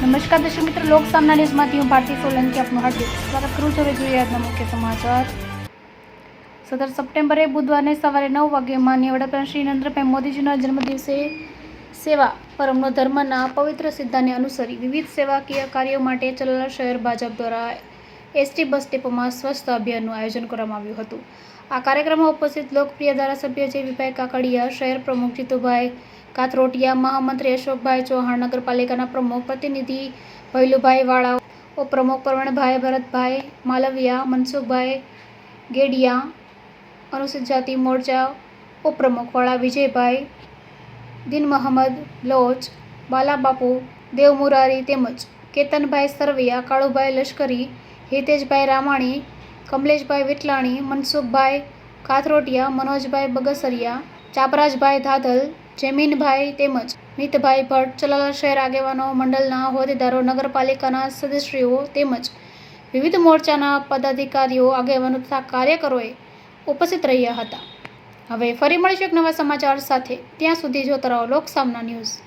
નમસ્કાર દર્શક મિત્રો, લોક સામના ન્યૂઝમાંથી હું ભારતી સોલંકી આપનું હાર્દિક સ્વાગત કરું છું. હવે જોઈએ આજના મુખ્ય સમાચાર. સત્તર સપ્ટેમ્બરે બુધવારે સવારે નવ વાગે માન્ય વડાપ્રધાન શ્રી નરેન્દ્રભાઈ મોદીજીના જન્મદિવસે સેવા પરમનો ધર્મના પવિત્ર સિદ્ધાંતને અનુસરી વિવિધ સેવાકીય કાર્યો માટે ચલાલા શહેર ભાજપ દ્વારા એસટી બસ ડેપોમાં સ્વચ્છતા અભિયાનનું આયોજન કરવામાં આવ્યું હતું. આ કાર્યક્રમમાં ઉપસ્થિત લોકપ્રિય ધારાસભ્ય જેવીભાઈ કાકડિયા, શહેર પ્રમુખ જીતુભાઈ કાથરોટિયા મહામંત્રી અશોકભાઈ ચૌહાણ, નગરપાલિકાના પ્રમુખ પ્રતિનિધિ ભૈલુભાઈ વાળા, ઉપપ્રમુખ પરવણભાઈ ભરતભાઈ, માલવિયા, મનસુખભાઈ ગેડિયા, અનુસૂચિત જાતિ મોરચા, ઉપપ્રમુખ વાળા વિજયભાઈ, દિન મહમદ, લોચ, બાલાબાપુ, દેવ મુરારી તેમજ કેતનભાઈ સરવૈયા, કાળુભાઈ લશ્કરી હિતેશભાઈ રામાણી, કમલેશભાઈ વિટલાણી મનસુખભાઈ કાથરોટિયા, મનોજભાઈ બગસરિયા, ચાપરાજભાઈ ધાધલ, જેમીનભાઈ તેમજ મિતભાઈ ભટ્ટ, ચલાલા શહેર આગેવાનો મંડળના હોદ્દેદારો, નગરપાલિકાના સદસ્યો તેમજ વિવિધ મોરચાના પદાધિકારીઓ, આગેવાનો તથા કાર્યકરોએ ઉપસ્થિત રહ્યા હતા. હવે ફરી મળીશું એક નવા સમાચાર સાથે. ત્યાં સુધી જોતા રહો લોક સામના ન્યૂઝ.